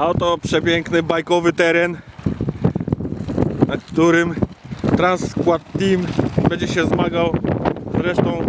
A oto przepiękny bajkowy teren, na którym Transkład Team będzie się zmagał z resztą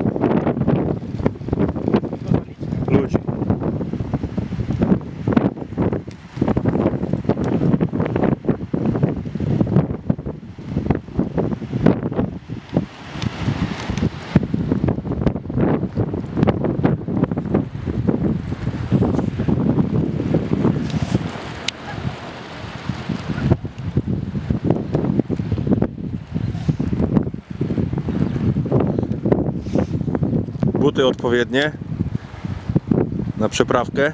Buty odpowiednie na przeprawkę.